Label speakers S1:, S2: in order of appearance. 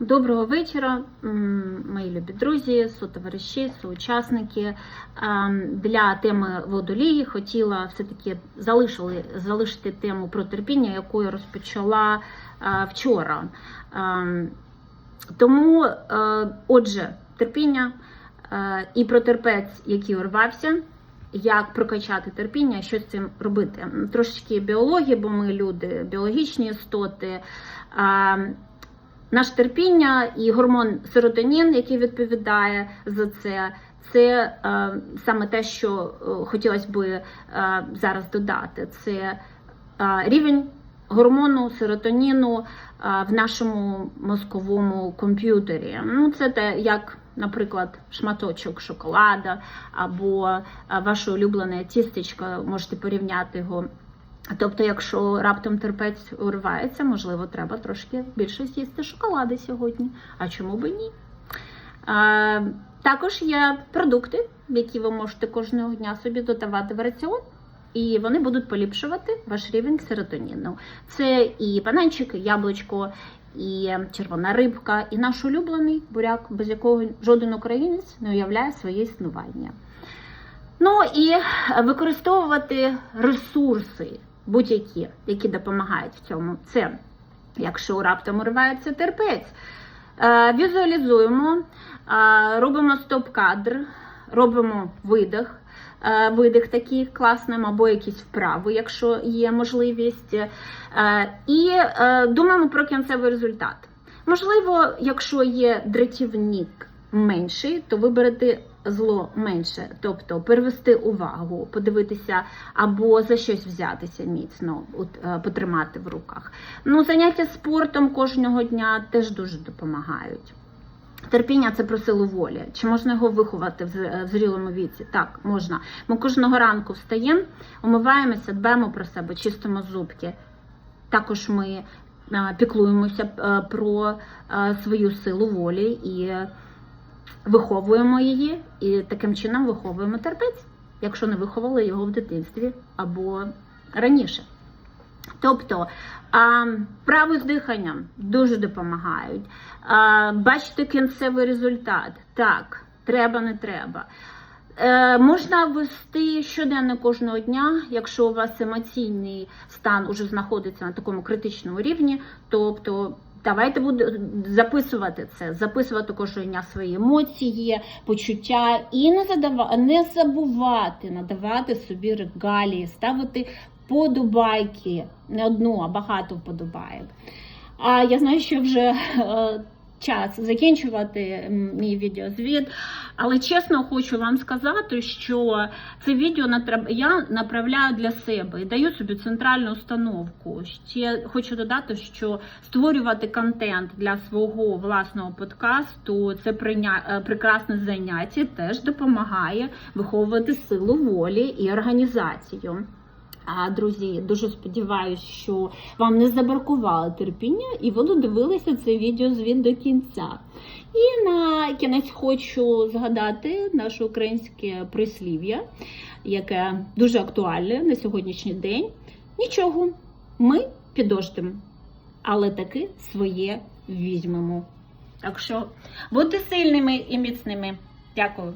S1: Доброго вечора, мої любі друзі, сотовариші, соучасники. Ем, Для теми водолії хотіла все-таки залишити тему про терпіння, яку я розпочала е, вчора. Ем, Тому, е, отже, терпіння е, і про терпець, який урвався. Як прокачати терпіння, що з цим робити? Трошечки біології, бо ми люди, біологічні істоти. Наше терпіння і гормон серотонін, який відповідає за це, це е, саме те, що е, хотілося би е, зараз додати. Це е, рівень гормону серотоніну е, в нашому мозковому комп'ютері. Ну, це те, як, наприклад, шматочок шоколада або е, ваше улюблене тістечко, можете порівняти його. Тобто, якщо раптом терпець уривається, можливо, треба трошки більше з'їсти шоколади сьогодні. А чому би ні? А, також є продукти, які ви можете кожного дня собі додавати в раціон, і вони будуть поліпшувати ваш рівень серотоніну. Це і бананчик, і яблучко, і червона рибка, і наш улюблений буряк, без якого жоден українець не уявляє своє існування. Ну і використовувати ресурси будь-які, які допомагають в цьому. Це, якщо раптом уривається терпець, е, візуалізуємо, е, робимо стоп-кадр, робимо видих. е, Видих такий класним, або якісь вправи, якщо є можливість, і думаємо про кінцевий результат. Можливо, якщо є дратівник менший, то виберете зло менше, тобто перевести увагу, подивитися або за щось взятися міцно, от, е, потримати в руках. Ну, заняття спортом кожного дня теж дуже допомагають. Терпіння це про силу волі. Чи можна його виховати в зрілому віці? Так, можна. Ми кожного ранку встаємо, умиваємося, дбаємо про себе, чистимо зубки. Також ми е, піклуємося е, про е, свою силу волі і виховуємо її, і таким чином виховуємо терпець, якщо не виховали його в дитинстві або раніше. Тобто а, вправи з диханням дуже допомагають. А, бачите кінцевий результат. Так, треба, не треба. Е, можна вести щоденно кожного дня, якщо у вас емоційний стан уже знаходиться на такому критичному рівні, тобто. Давайте буду записувати це, записувати кожного свої емоції, почуття і не задава, не забувати надавати собі регалії, ставити подобайки, не одну, а багато вподобайок. А я знаю, що вже е, час закінчувати мій відеозвіт, але чесно хочу вам сказати, що це відео я направляю для себе і даю собі центральну установку. Ще хочу додати, що створювати контент для свого власного подкасту це прийня... е, прекрасне заняття, теж допомагає виховувати силу волі і організацію. Друзі, дуже сподіваюся, що вам не забаркувало терпіння і ви додивилися це відеозвіт до кінця. І на кінець хочу згадати наше українське прислів'я, яке дуже актуальне на сьогоднішній день. Нічого, ми підождемо, але таки своє візьмемо. Так що будьте сильними і міцними. Дякую.